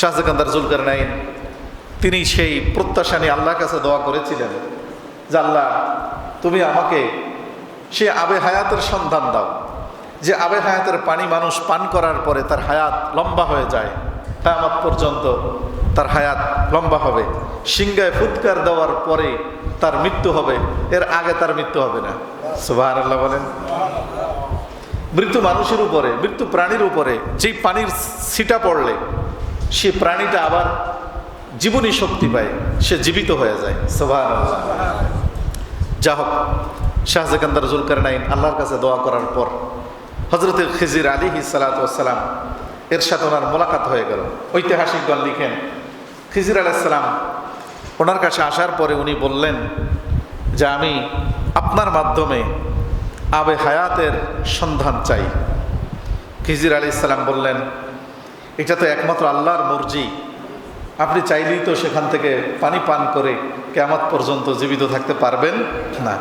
শাহজাকান্দার Zulkar nine তিনি সেই প্রত্যাশা নিয়ে আল্লাহর কাছে দোয়া করেছিলেন যে, আল্লাহ, তুমি আমাকে সে আবে হায়াতের সন্ধান দাও। যে আবে হায়াতের পানি মানুষ পান করার পরে তার হায়াত লম্বা হয়ে যায়, কায়ামত পর্যন্ত তার হায়াত লম্বা হবে। সিংগায় ফুৎকার দেওয়ার পরে তার মৃত্যু হবে, এর আগে তার মৃত্যু হবে না। সুবাহ আল্লাহ বলেন। মৃত্যু মানুষের উপরে, মৃত্যু প্রাণীর উপরে যেই পানির ছিটা পড়লে সে প্রাণীটা আবার জীবনী শক্তি পায়, সে জীবিত হয়ে যায়। সোভান যা হোক শাহজাকান্দার জুলকার নাইন আল্লাহর কাছে দোয়া করার পর হজরত খিজির আলী সালাতাম এর সাথে ওনার মোলাকাত হয়ে গেল। ঐতিহাসিকগণ লিখেন, খিজির আলাইসালাম ওনার কাছে আসার পরে উনি বললেন যে, আমি আপনার মাধ্যমে আবে হায়াতের সন্ধান চাই। খিজির আলী ইসলাম বললেন এটা তো একমাত্র আল্লাহর মর্জি। আপনি চাইলেই তো সেখান থেকে পানি পান করে কেমত পর্যন্ত জীবিত থাকতে পারবেন না।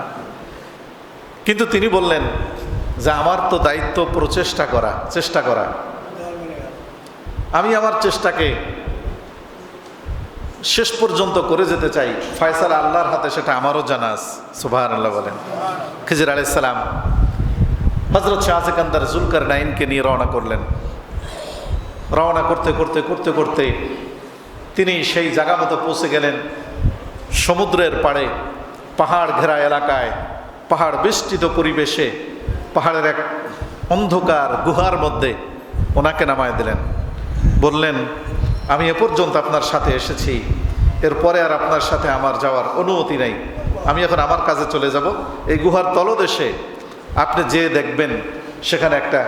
কিন্তু তিনি বললেন যে আমার তো দায়িত্ব প্রচেষ্টা করা, চেষ্টা করা। আমি আমার চেষ্টাকে শেষ পর্যন্ত করে যেতে চাই। ফয়সাল আল্লাহর হাতে সেটা আমারও জানাস সুবাহ আল্লাহ বলেন। খিজির আলাইসালাম হজরত শাহজাকান্দার জুলকার নাইনকে নিয়ে রওনা করলেন। রওনা করতে করতে করতে করতে তিনি সেই জায়গা মতো পৌঁছে গেলেন সমুদ্রের পাড়ে, পাহাড় ঘেরা এলাকায়, পাহাড় বেষ্টিত পরিবেশে, পাহাড়ের এক অন্ধকার গুহার মধ্যে ওনাকে নামায় দিলেন। বললেন, আমি এ পর্যন্ত আপনার সাথে এসেছি। এরপরে আর আপনার সাথে আমার যাওয়ার অনুমতি নেই। আমি এখন আমার কাজে চলে যাব। এই গুহার তলদেশে আপনি যে দেখবেন, সেখানে একটা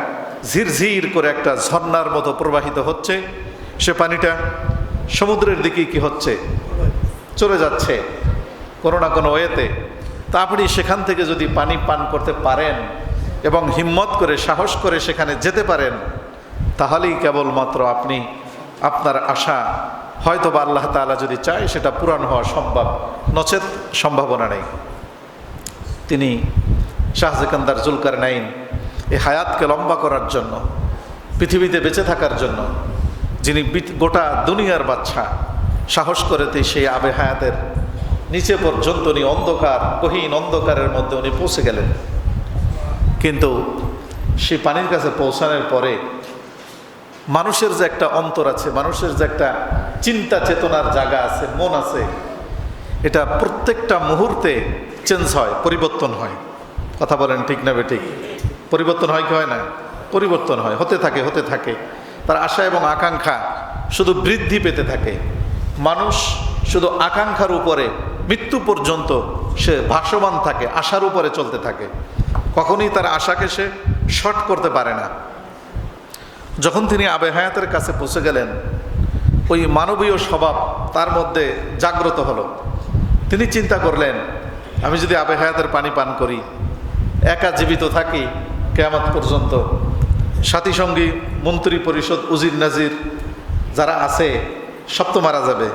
ঝিরঝির করে একটা ঝর্ণার মতো প্রবাহিত হচ্ছে। সে পানিটা সমুদ্রের দিকে কি হচ্ছে? চলে যাচ্ছে কোনো না কোনো ওয়েতে। তা আপনি সেখান থেকে যদি পানি পান করতে পারেন এবং হিম্মত করে, সাহস করে সেখানে যেতে পারেন, তাহলেই কেবলমাত্র আপনি আপনার আশা। হয়তো বা আল্লাহ তালা যদি চায়, সেটা পূরণ হওয়া সম্ভব, নচেত সম্ভাবনা নেই। তিনি শাহজাকান্দার জুলকার নাইন এই হায়াতকে লম্বা করার জন্য, পৃথিবীতে বেঁচে থাকার জন্য, যিনি গোটা দুনিয়ার বাচ্চা, সাহস করেতে সেই আবে হায়াতের নিচে পর্যন্ত উনি অন্ধকার কহিন অন্ধকারের মধ্যে উনি পৌঁছে গেলেন। কিন্তু সেই পানির কাছে পৌঁছানোর পরে মানুষের যে একটা অন্তর আছে, মানুষের যে একটা চিন্তা চেতনার জায়গা আছে, মন আছে, এটা প্রত্যেকটা মুহূর্তে চেঞ্জ হয়, পরিবর্তন হয়। কথা বলেন ঠিক না বে ঠিক? পরিবর্তন হয় কি হয় না? পরিবর্তন হয়, হতে থাকে হতে থাকে। তার আশা এবং আকাঙ্ক্ষা শুধু বৃদ্ধি পেতে থাকে। মানুষ শুধু আকাঙ্ক্ষার উপরে, মৃত্যু পর্যন্ত সে ভাসমান থাকে, আশার উপরে চলতে থাকে। কখনই তার আশাকে সে শর্ট করতে পারে না। যখন তিনি আবে হায়াতের কাছে পৌঁছে গেলেন, ওই মানবীয় স্বভাব তার মধ্যে জাগ্রত হলো। তিনি চিন্তা করলেন, আমি যদি আবে হায়াতের পানি পান করি, একা জীবিত থাকি কেয়ামত পর্যন্ত সাথী সঙ্গী মন্ত্রী পরিষদ, উজির নাজির যারা আছে, সব তো মারা যাবে।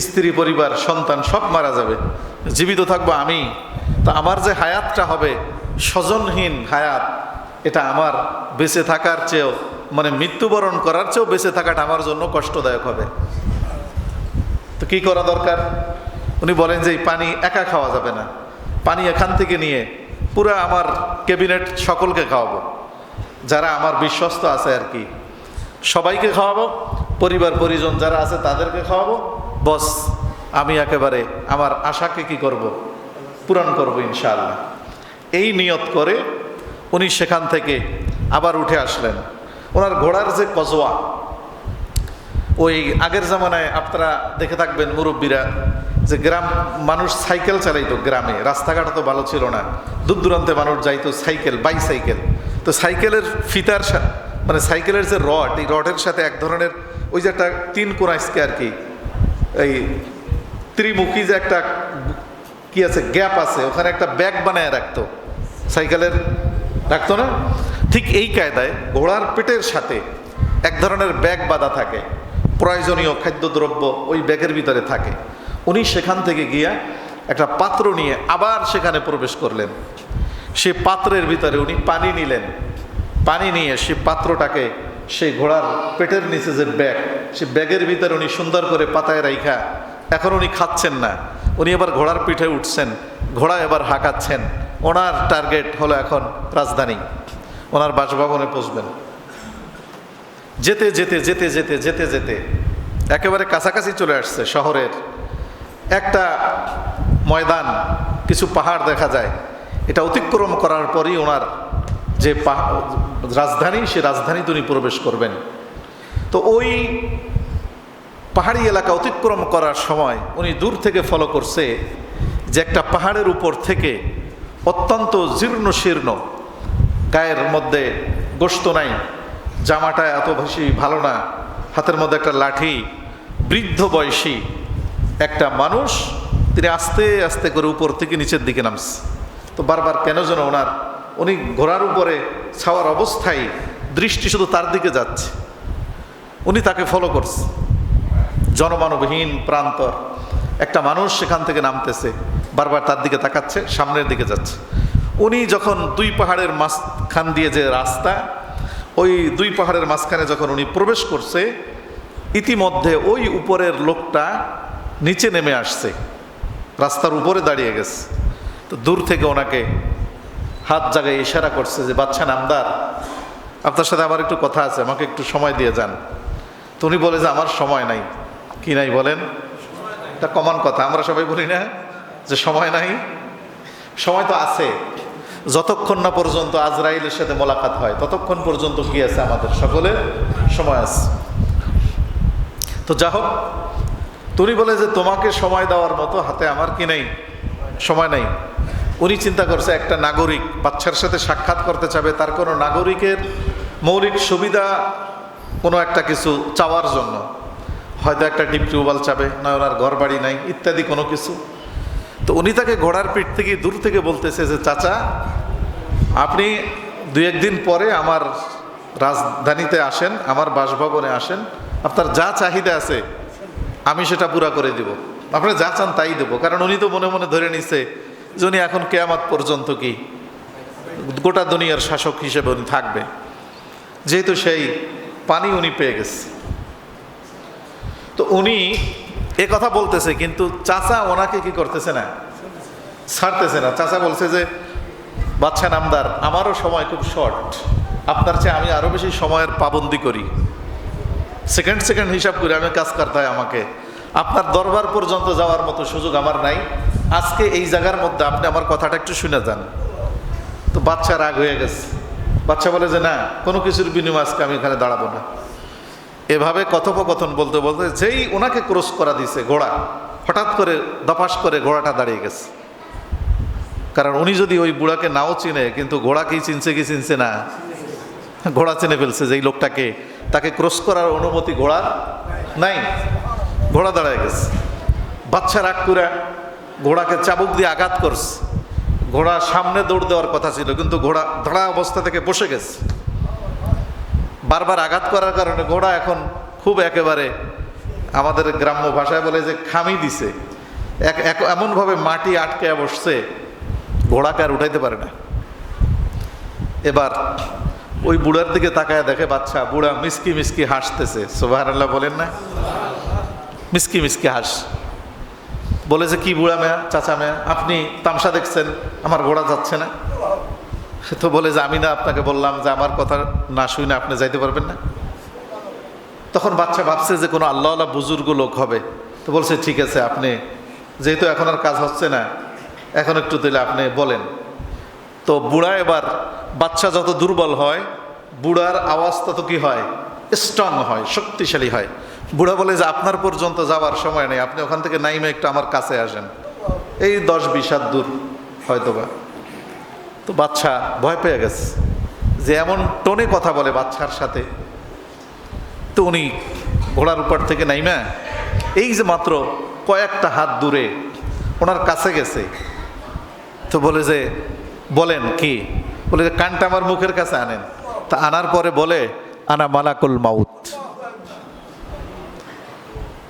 স্ত্রী, পরিবার, সন্তান, সব মারা যাবে। জীবিত থাকব আমি। তা আমার যে হায়াতটা হবে, স্বজনহীন হায়াত, এটা আমার বেঁচে থাকার চেয়েও মানে মৃত্যুবরণ করার চেয়েও বেঁচে থাকাটা আমার জন্য কষ্টদায়ক হবে। তো কী করা দরকার? উনি বলেন যে এই পানি একা খাওয়া যাবে না। পানি এখান থেকে নিয়ে পুরো আমার ক্যাবিনেট সকলকে খাওয়াবো। যারা আমার বিশ্বস্ত আছে আর কি। সবাইকে খাওয়াবো, পরিবার, পরিজন যারা আছে তাদেরকে খাওয়াবো। বস, আমি একেবারে আমার আশাকে কি করব? পূরণ করব ইনশাআল্লাহ। এই নিয়ত করে উনি সেখান থেকে আবার উঠে আসলেন। ওনার ঘোড়ার যে কজোয়া, ওই আগের জামানায় আপনারা দেখে থাকবেন মুরব্বীরা যে গ্রাম মানুষ সাইকেল চালাইতো গ্রামে, রাস্তাঘাট তো ভালো ছিল না। দূর দূরান্তে মানুষ যাইতো সাইকেল, বাইসাইকেল। তো সাইকেলের ফিতার মানে সাইকেলের যে রড, এই রডের সাথে এক ধরনের ওই যে একটা তিন কোনাইসকে আর কি, এই ত্রিমুখী যে একটা কি আছে, গ্যাপ আছে, ওখানে একটা ব্যাগ বানায় রাখতো। সাইকেলের রাখতো না? ঠিক এই কায়দায় ঘোড়ার পেটের সাথে এক ধরনের ব্যাগ বাঁধা থাকে। প্রয়োজনীয় খাদ্যদ্রব্য ওই ব্যাগের ভিতরে থাকে। উনি সেখান থেকে গিয়া একটা পাত্র নিয়ে আবার সেখানে প্রবেশ করলেন। সে পাত্রের ভিতরে উনি পানি নিলেন। পানি নিয়ে সে পাত্রটাকে সেই ঘোড়ার পেটের নিচে যে ব্যাগ সে ব্যাগের ভিতরে উনি সুন্দর করে পাতায় রাইখা, এখন উনি খাচ্ছেন না। উনি এবার ঘোড়ার পিঠে উঠছেন, ঘোড়া এবার হাঁকাচ্ছেন। ওনার টার্গেট হলো এখন রাজধানী। ওনার বাসভবনে পৌঁছবেন। যেতে যেতে যেতে যেতে যেতে যেতে, একেবারে কাছাকাছি চলে আসছে শহরের একটা ময়দান, কিছু পাহাড় দেখা যায়। এটা অতিক্রম করার পরই ওনার যে রাজধানী, সে রাজধানী তিনি প্রবেশ করবেন। তো ওই পাহাড়ি এলাকা অতিক্রম করার সময় উনি দূর থেকে ফলো করছে যে একটা পাহাড়ের উপর থেকে অত্যন্ত জীর্ণ শীর্ণ, গায়ের মধ্যে গোস্ত নাই, জামাটা এত বেশি ভালো না, হাতের মধ্যে একটা লাঠি, বৃদ্ধ বয়সী একটা মানুষ, তিনি আস্তে আস্তে করে উপর থেকে নিচের দিকে নামছে। তো বারবার কেন যেন ওনার, উনি ঘোড়ার উপরে ছাওয়ার অবস্থায় দৃষ্টি শুধু তার দিকে যাচ্ছে। উনি তাকে ফলো করছে। জনমানবহীন প্রান্তর। একটা মানুষ সেখান থেকে নামতেছে, বারবার তার দিকে তাকাচ্ছে, সামনের দিকে যাচ্ছে। উনি যখন দুই পাহাড়ের মাঝখান দিয়ে যে রাস্তা, ওই দুই পাহাড়ের মাঝখানে যখন উনি প্রবেশ করছে, ইতিমধ্যে ওই উপরের লোকটা নিচে নেমে আসছে। রাস্তার উপরে দাঁড়িয়ে গেছে। তো দূর থেকে ওনাকে হাত জায়গায় ইশারা করছে যে, বাচ্চা নামদার, আপনার সাথে আমার একটু কথা আছে, আমাকে একটু সময় দিয়ে যান। তো উনি বলে যে, আমার সময় নাই। কি নাই বলেন? এটা কমন কথা, আমরা সবাই বলি না যে, সময় নাই। সময় তো আছে। যতক্ষণ না পর্যন্ত আজরাইলের সাথে মোলাকাত হয়, ততক্ষণ পর্যন্ত কি আছে আমাদের? সকলের সময় আছে। তো যা হোক তুমি বলে যে তোমাকে সময় দেওয়ার মতো হাতে আমার কি নেই? সময় নেই। উনি চিন্তা করছে, একটা নাগরিক বাচ্চার সাথে সাক্ষাৎ করতে চাবে, তার কোনো নাগরিকের মৌলিক সুবিধা, কোনো একটা কিছু চাওয়ার জন্য। হয়তো একটা ডিপ টিউবওয়েল চাবে, নয় ওনার ঘর বাড়ি নাই, ইত্যাদি কোনো কিছু। তো উনি তাকে ঘোড়ার পিঠ থেকে দূর থেকে বলতেছে যে, চাচা, আপনি দুই একদিন পরে আমার রাজধানীতে আসেন, আমার বাসভবনে আসেন। আপনার যা চাহিদা আছে আমি সেটা পুরা করে দিব। আপনি যা চান তাই দেবো। কারণ উনি তো মনে মনে ধরে নিছে যে উনি এখন কেয়ামাত পর্যন্ত কি গোটা দুনিয়ার শাসক হিসেবে উনি থাকবে। যেহেতু সেই পানি উনি পেয়ে গেছে। তো উনি এ কথা বলতেছে, কিন্তু চাচা ওনাকে কি করতেছে না? ছাড়তেছে না। চাচা বলছে যে বাচ্চা নামদার, আমারও সময় খুব শর্ট আপনার চেয়ে আমি আরও বেশি সময়ের পাবন্দি করি। সেকেন্ড সেকেন্ড হিসাব করে আমি কাজ করতে হয় আমাকে। আপনার দরবার পর্যন্ত যাওয়ার মতো সুযোগ আমার নাই। আজকে এই জায়গার মধ্যে আপনি আমার কথাটা একটু শুনে যান। তো বাচ্চা রাগ হয়ে গেছে। বাচ্চা বলে যে, না, কোনো কিছুর বিনিময় আজকে আমি এখানে দাঁড়াবো না। এভাবে কথোপকথন বলতে বলতে যেই ওনাকে ক্রস করা দিছে ঘোড়া, হঠাৎ করে দপাস করে ঘোড়াটা দাঁড়িয়ে গেছে। কারণ উনি যদি ওই বুড়াকে নাও চিনে, কিন্তু ঘোড়াকেই চিনছে কি চিনছে না, ঘোড়া চিনে ফেলছে যে লোকটাকে। তাকে ক্রস করার অনুমতি ঘোড়া নাই। ঘোড়া দাঁড়ায় গেছে। বাচ্চা রাগ করে ঘোড়াকে চাবুক দিয়ে আঘাত করছে। ঘোড়া সামনে দৌড় দেওয়ার কথা ছিল, কিন্তু ঘোড়া ধরা অবস্থা থেকে বসে গেছে। বারবার আঘাত করার কারণে ঘোড়া এখন খুব একেবারে আমাদের গ্রাম্য ভাষায় বলে যে খামি দিছে। এক, এমনভাবে মাটি আটকে বসছে, ঘোড়াকে আর উঠাইতে পারে না। এবার ওই বুড়ার দিকে তাকায় দেখে, বাচ্চা, বুড়া মিসকি মিসকি হাসতেছে। সোভার আল্লাহ বলেন না? মিসকি মিসকি হাস। বলে যে, কি বুড়া মেয়া, চাচা মেয়া, আপনি তামসা দেখছেন, আমার ঘোড়া যাচ্ছে না? সে তো বলে যে, আমি না, আপনাকে বললাম যে, আমার কথা না শুই না আপনি যাইতে পারবেন না? তখন বাচ্চা ভাবছে যে, কোনো আল্লাহ আল্লাহ বুজুর্গ লোক হবে। তো বলছে, ঠিক আছে, আপনি, যেহেতু এখন আর কাজ হচ্ছে না, এখন একটু দিলে আপনি বলেন। তো বুড়া এবার বাচ্চা যত দুর্বল হয়, বুড়ার আওয়াজ তত কি হয়? স্ট্রং হয়, শক্তিশালী হয়। বুড়া বলে যে আপনার পর্যন্ত যাওয়ার সময় নেই, আপনি ওখান থেকে নাইমে একটু আমার কাছে আসেন। এই দশ বিশ হাত দূর হয়তোবা। তো বাচ্চা ভয় পেয়ে গেছে যে এমন টোনে কথা বলে বাচ্চার সাথে। তো উনি ঘোড়ার উপর থেকে নাইমা, এই যে মাত্র কয়েকটা হাত দূরে ওনার কাছে গেছে। তো বলে যে বলেন কি? বলে যে কানটা আমার মুখের কাছে আনেন। তা আনার পরে বলে, আনা মালাকুল মাউত।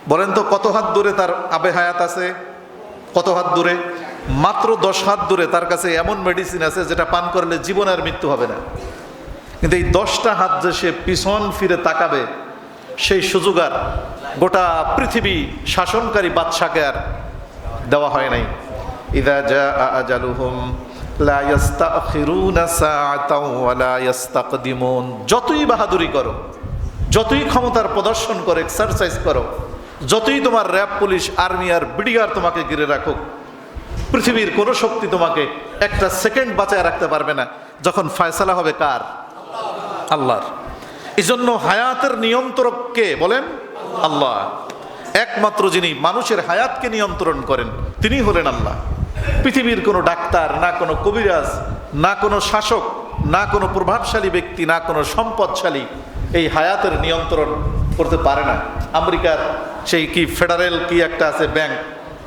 বলেন তো, কত হাত দূরে তার আবে হায়াত আছে? কত হাত দূরে? মাত্র দশ হাত দূরে তার কাছে এমন মেডিসিন আছে যেটা পান করলে জীবন আর মৃত্যু হবে না। কিন্তু এই দশটা হাত যে সে পিছন ফিরে তাকাবে, সেই সুযোগ আর গোটা পৃথিবী শাসনকারী বাদশাকে আর দেওয়া হয় নাই। ইদা জা আজালুহুম যতই বাহাদুরি করো, যতই ক্ষমতার প্রদর্শন করো এক্সারসাইজ করো, যতই তোমার র্যাব পুলিশ আর্মি আর বিডিআর তোমাকে ঘিরে রাখুক, পৃথিবীর কোনো শক্তি তোমাকে একটা সেকেন্ড বাঁচায় রাখতে পারবে না। যখন ফয়সালা হবে কার? আল্লাহর। এই জন্য হায়াতের নিয়ন্ত্রক কে বলেন? আল্লাহ। একমাত্র যিনি মানুষের হায়াতকে নিয়ন্ত্রণ করেন, তিনি হলেন আল্লাহ। পৃথিবীর কোনো ডাক্তার, না কোনো কবিরাজ, না কোনো শাসক, না কোনো প্রভাবশালী ব্যক্তি, না কোনো সম্পদশালী এই হায়াতের নিয়ন্ত্রণ করতে পারে না। আমেরিকার সেই কি ফেডারেল কি একটা আছে ব্যাংক,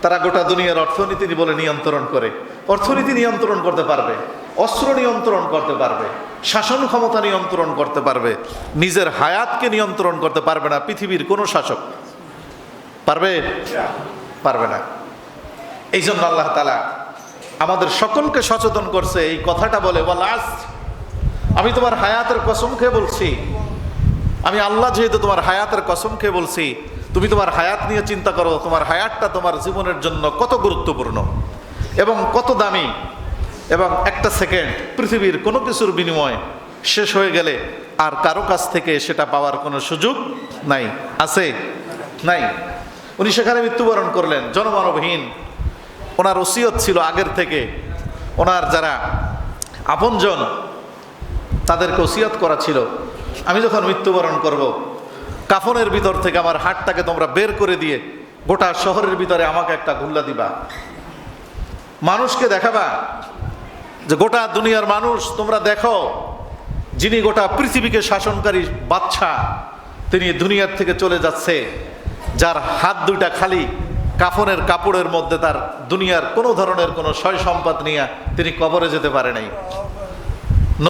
তারা গোটা দুনিয়ার অর্থনীতি বলে নিয়ন্ত্রণ করে। অর্থনীতি নিয়ন্ত্রণ করতে পারবে, অস্ত্র নিয়ন্ত্রণ করতে পারবে, শাসন ক্ষমতা নিয়ন্ত্রণ করতে পারবে, নিজের হায়াতকে নিয়ন্ত্রণ করতে পারবে না পৃথিবীর কোনো শাসক। পারবে? পারবে না। এই জন্য আল্লাহ তালা আমাদের সকলকে সচেতন করছে, এই কথাটা বলে লাস্ট আমি তোমার হায়াতের কসম খেয়ে বলছি। আমি আল্লাহ যেহেতু তোমার হায়াতের কসম খেয়ে বলছি, তুমি তোমার হায়াত নিয়ে চিন্তা করো, তোমার হায়াতটা তোমার জীবনের জন্য কত গুরুত্বপূর্ণ এবং কত দামি এবং একটা সেকেন্ড পৃথিবীর কোনো কিছুর বিনিময় শেষ হয়ে গেলে আর কারও কাছ থেকে সেটা পাওয়ার কোনো সুযোগ নাই, আছে? নাই। উনি সেখানে মৃত্যুবরণ করলেন, জনমানবহীন। ওনার ওসিয়ত ছিল আগের থেকে। ওনার যারা আপনজন, তাদেরকে ওসিয়ত করা ছিল। আমি যখন মৃত্যুবরণ করব, কাফনের ভিতর থেকে আমার হাটটাকে তোমরা বের করে দিয়ে গোটা শহরের ভিতরে আমাকে একটা গুল্লা দিবা। মানুষকে দেখাবা যে গোটা দুনিয়ার মানুষ তোমরা দেখো, যিনি গোটা পৃথিবীকে শাসনকারী বাচ্চা তিনি দুনিয়ার থেকে চলে যাচ্ছে, যার হাত দুইটা খালি। কাফনের কাপড়ের মধ্যে তার দুনিয়ার কোনো ধরনের কোনো সয় সম্পদ নিয়ে তিনি কবরে যেতে পারে নাই।